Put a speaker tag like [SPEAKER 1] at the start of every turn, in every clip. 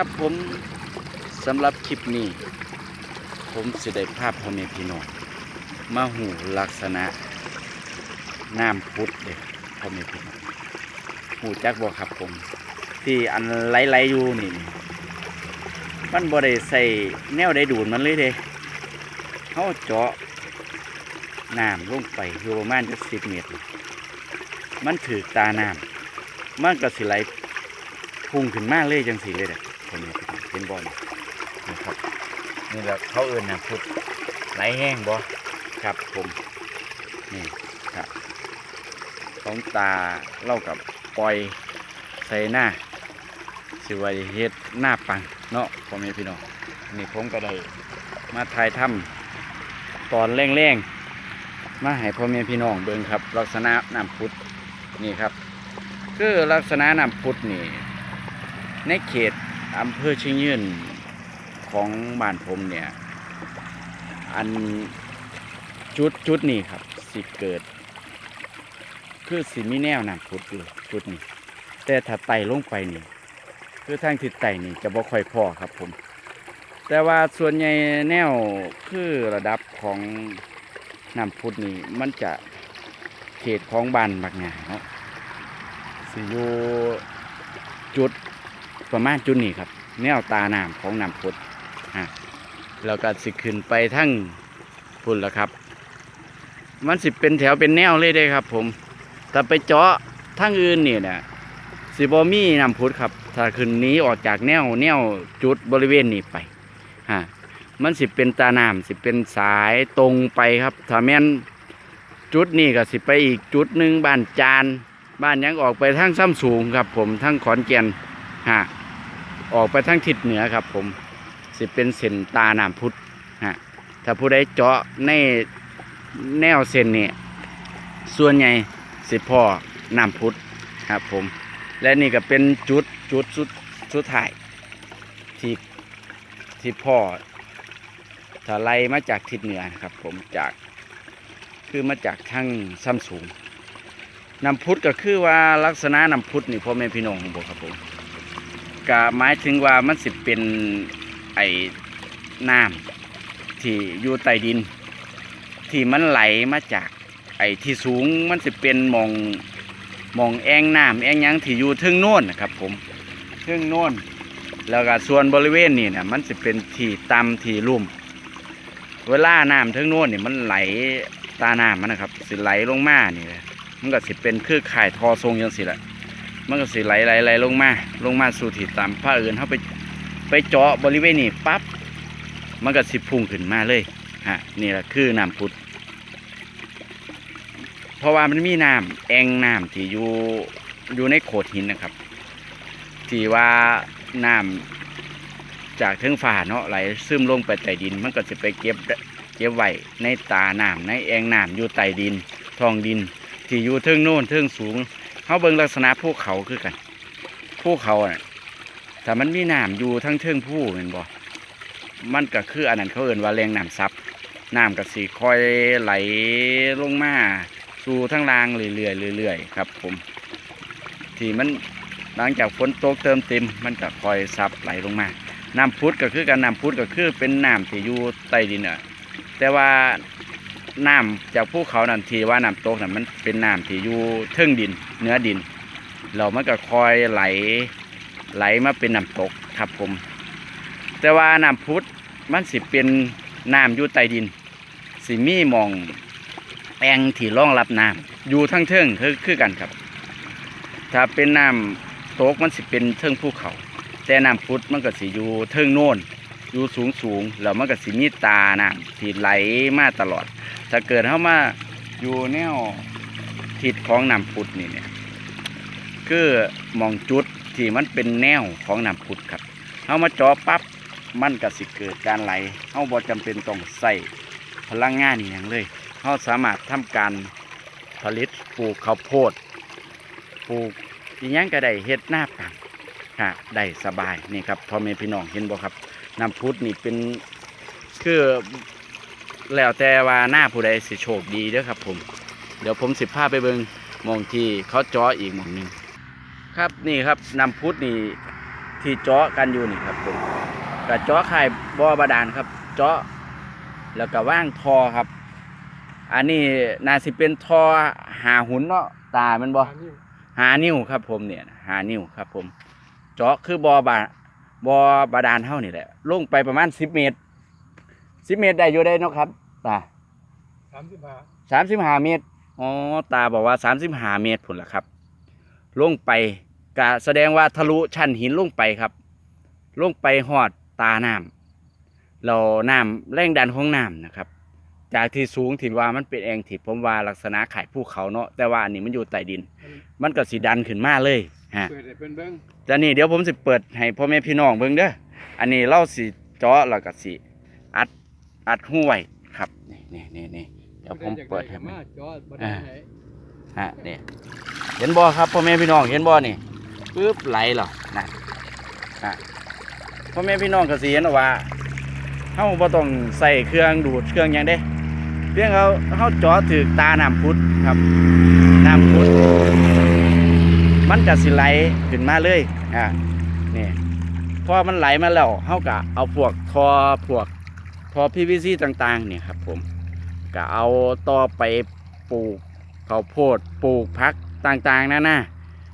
[SPEAKER 1] ครับผมสำหรับคลิปนี้ ผมสิได้ภาพพ่อแม่พี่น้องมาหูลักษณะน้ำพุดเด็กพ่อแม่พี่น้องหูจักบ่ครับผม ที่อันไหลๆอยู่นี่ มันบ่ได้ใส่แนวได้ดูดมันเลยเด้เขาเจาะน้ำลงไปอยู่ประมาณจะสิบเมตร มันถือตาน้ำมันก็สิไหลพุ่งขึ้นมากเลยจังสีเลยเด้อ พ่อแม่พี่น้องเป็นบอลนะครับ นี่แหละเขาเอินนะพุดไหลแห้งบ่ครับผมนี่ครับของตาเล่ากับปล่อยใส่หน้าสิไว้เฮ็ดหน้าปังเนาะพ่อแม่พี่น้องนี่ผมก็ได้มาถ่ายถ้ำตอนแรงๆมาให้พ่อแม่พี่น้องเบิ่งครับ ลักษณะน้ำพุดนี่ครับ คือลักษณะน้ำพุดนี่ในเขต อำเภอเชียงยืนของบ้านผมเนี่ย อันจุดจุดนี้ครับ สิเกิด คือสิมีแนวน้ำพุดอยู่จุดนี้ แต่ถ้าไต่ลงไปนี่ คือทางทิศไต่นี่จะบ่ค่อยพอครับผม แต่ว่าส่วนใหญ่แนวคือระดับของน้ำพุดนี่มันจะเขตของบ้านบักหงาเนาะสิอยู่จุด ประมาณจุดนี้ครับ แนวตาน้ำของน้ำพุดฮะแล้วก็สิขึ้นไปทั้งพุ่นแล้วครับ มันสิเป็นแถวเป็นแนวเลยเด้ครับ ผมแต่ไปเจาะทั้งอื่นเนี่ยนะสิบอมีน้ำพุดครับ ถ้าขึ้นนี้ออกจากแนวแนวจุดบริเวณนี้ไปฮะมันสิเป็นตาน้ำสิเป็นสายตรงไปครับ ถ้าแม่นจุดนี้ก็สิไปอีกจุดหนึ่งบ้านจาน บ้านยังออกไปทางซ้ำสูงครับ ผมทั้งขอนแก่น ฮะออกไปทางทิศเหนือครับ ผมสิเป็นเส้นตาหน้ำพุทธฮะถ้าผู้ใดเจาะในแนวเส้นนี่ส่วนใหญ่สิพ่อหน้ำพุทธครับ ผม และนี่ก็เป็นจุดจุดสุดสุดท้ายที่ที่พ่อถ้าไลมาจากทิศเหนือครับ ผมจากคือมาจากทางซ้ำสูงน้ำพุทธก็คือว่าลักษณะน้ำพุทธนี่พ่อแม่พี่น้องของผมครับผม ก็หมายถึงว่ามันสิเป็นไอ้น้ำที่อยู่ใต้ดิน ที่มันไหลมาจากไอ้ที่สูงมันสิเป็นมองมองแอ่งน้ำแอ่งยังที่อยู่ทึ่งโน่นนะครับผมทึ่งโน่นแล้วก็ส่วนบริเวณนี่นะมันสิเป็นที่ต่ำที่ลุ่ม เวลาน้ำทึ่งโน่นนี่มันไหลตาน้ำมันนะครับ สิไหลลงมานี่แหละมันก็สิเป็นคือข่ายทอทรงยังสิแหละ มันก็สิไหลไหลไหลลงมา ลงมาสู่ที่ตามผ้าอื่นเขาไปไปเจาะบริเวณนี้ปั๊บมันก็สิพุ่งขึ้นมาเลยฮะนี่แหละคือน้ำพุดเพราะว่ามันมีน้ำแอ่งน้ำที่อยู่อยู่ในโขดหินนะครับที่ว่าน้ำจากเทิงฝ่าเนาะไหลซึมลงไปใต้ดิน มันก็จะไปเก็บเก็บไว้ในตาน้ำในแอ่งน้ำอยู่ใต้ดินท้องดิน ที่อยู่เทิงโน่นเทิงสูง เขาเบิ่งลักษณะภูเขาคือกันภูเขาน่ะแต่มันมีน้ำอยู่ทั้งเทิงภูเห็นบ่มันก็คืออันนั้นเขาเอ่นว่าแรงน้ำซับน้ำก็สีคอยไหลลงมาสู่ทั้งรางเรื่อยๆเรื่อยๆครับ ผม ที่มันหลังจากฝนตกเติมเต็ม มันก็คอยซับไหลลงมาน้ำพุดก็คือการน้ำพุดก็คือเป็นน้ำที่อยู่ใต้ดินอะแต่ว่า น้ำจากภูเขานั่นทีว่าน้ำตกนั่นมันเป็นน้ำที่อยู่เทิงดินเนื้อดินแล้วมันก็คอยไหลไหลมาเป็นน้ำตกครับผม แต่ว่าน้ำพุดมันสิเป็นน้ำอยู่ใต้ดิน สิมีมองแองที่ร่องรับน้ำอยู่ทั้งเทิงคือคือกันครับ ถ้าเป็นน้ำตกมันสิเป็นเทิงภูเขา แต่น้ำพุดมันก็สิอยู่เทิงโน่นอยู่สูงสูงแล้วมันก็สิมีตาน้ำที่ไหลมาตลอด ถ้าเกิดเข้ามาอยู่แนวทิศของน้ำพุดนี่เนี่ยคือมองจุดที่มันเป็นแนวของน้ำพุดครับเข้ามาจอปั๊บมันก็สิเกิดการไหลเข้าบ่จำเป็นต้องใส่พลังงานอย่างเลยเขาสามารถทำการผลิตปลูกข้าวโพดปลูกอีหยังก็ได้เฮ็ดหน้าปังฮะได้สบายนี่ครับพ่อแม่พี่น้องเห็นบ่ครับน้ำพุดนี่เป็นคือ แล้วแต่ว่าหน้าผู้ใดสิโชคดีเด้อครับผม เดี๋ยวผมสิพาไปเบิงมองที่เขาจาะอีกมองหนึงครับนี่ครับน้ำพุดนี่ที่จาะกันอยู่นี่ครับผมกับจาะไข่บ่อบาดาลครับจาะแล้วก็ว่างทอครับ อันนี้น่าสิเป็นทอหาหุนเนาะตามันบ่
[SPEAKER 2] อ
[SPEAKER 1] หานิ้วครับผมเนี่ยหานิ้วครับผมเจาะคือบ่อบาบ่อบาดาลเท่านี่แหละลงไปประมาณสิบเมตร สิบเมตรได้อยู่ได้เนาะครับตา
[SPEAKER 2] สามสิบห้า
[SPEAKER 1] สามสิบห้าเมตรอ๋อตาบอกว่าสามสิบห้าเมตรผลละครับ ลงไปกะแสดงว่าทะลุชั้นหินลงไปครับ ลงไปหอดตาน้ำเราน้ำแรงดันของน้ำนะครับ จากที่สูงถิ่นว่ามันเป็นแองที่ผมว่าลักษณะขายภูเขาเนาะแต่ว่าอันนี้มันอยู่ใต้ดิน มันก็สิดันขึ้นมาเลยฮะ
[SPEAKER 2] เปิดให้เป็นเบิ้ง
[SPEAKER 1] แต่นี่เดี๋ยวผมสิเปิดให้พ่อแม่พี่น้องเบิ่งเด้ออันนี้เราสิเจาะแล้วก็สิอัด อัดห้วยครับนี่นี่นี่นี่เดี๋ยวผมเปิดให้
[SPEAKER 2] มา
[SPEAKER 1] มัน
[SPEAKER 2] จอดบ่ได้ไหน
[SPEAKER 1] ฮะนี่เห็นบ่ครับพ่อแม่พี่น้องเห็นบ่นี่ปึ๊บไหลเหรอนั่นฮะพ่อแม่พี่น้องก็สิเห็นว่าเฮาบ่ต้องใส่เครื่องดูดเครื่องหยังเด้เพียงเขาเฮาเจาะถึกตาน้ำพุดครับน้ำพุดมันก็สิไหลขึ้นมาเลยอ่านี่พอมันไหลมาแล้วเฮาก็เอาพวกทอพวกท อ PVC ต่างๆเนี่ยครับผมก็เอาต่อไปปลูกข้าวโพดปลูกพักต่างๆนะนะ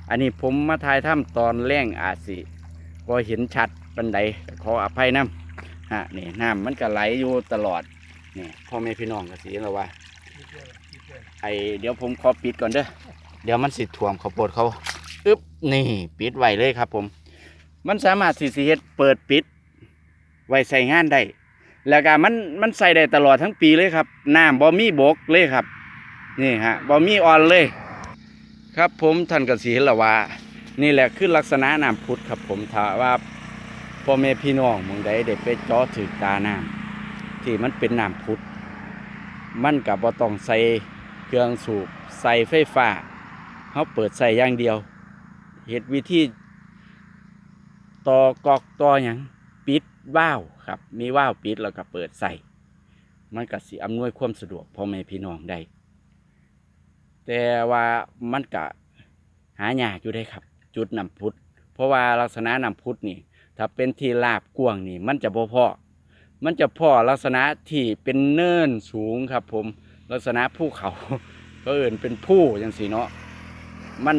[SPEAKER 1] อันนี้ผมมาถ่ายถ้ำตอนแรงอาจสิก็เห็นชัดปันไดก็ขออภัยน้ำฮะนี่น้ำมันก็ไหลอยู่ตลอดนี่พ่อแม่พี่น้องก็สิแล้วว่าไอเดี๋ยวผมขอปิดก่อนเด้อเดี๋ยวมันสิท่วมข้าวโพดเขาอึ๊บนี่ปิดไว้เลยครับผม มันสามารถสิสิเฮ็ดเปิดปิด ไว้ใส่งานได้ แล้วก็มันมันใส่ได้ตลอดทั้งปีเลยครับน้ำบ่มีบกเลยครับ นี่ฮะบ่มีออนเลย ครับผมท่านก็สิเห็นล้วว่านี่แหละคือลักษณะน้ำพุดครับผมถ้าว่าพ่อแม่พี่น้องมองใดได้ไปจาะถึกตาน้ำที่มันเป็นน้ำพุดมันกับบ่ต้องใส่เครื่องสูบใส่ไฟฟ้าเขาเปิดใส่อย่างเดียวเหตุวิธีต่อกอกต่ออย่างปิด ว่าวครับ มีว่าวปิดแล้วก็เปิดใส่มันก็สิอำนวยความสะดวกพ่อแม่พี่น้องได้แต่ว่ามันก็หายากอยู่ได้ครับ จุดนำพุทธเพราะว่าลักษณะนำพุทธนี่ ถ้าเป็นที่ลาบกว้างนี่ มันจะบ่พอมันจะพ่อลักษณะที่เป็นเนินสูงครับ ผมลักษณะภูเขาก็เอื่นเป็นผู้จังสีเนาะมัน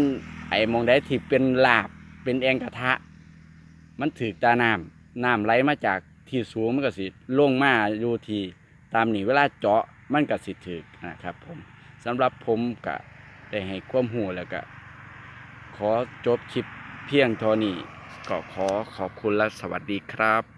[SPEAKER 1] ไอ้มองได้ที่เป็นลาบเป็นแองกระทะ มันถือตาน้ำ น้ำไหลมาจากที่สูงมันก็สิลงมาอยู่ที่ตามนี่เวลาเจาะมันก็สิถือนะครับผมสำหรับผมก็ได้ให้ความหูแล้วก็ ขอจบคลิปเพียงเท่านี้ก็ขอขอบคุณและสวัสดีครับ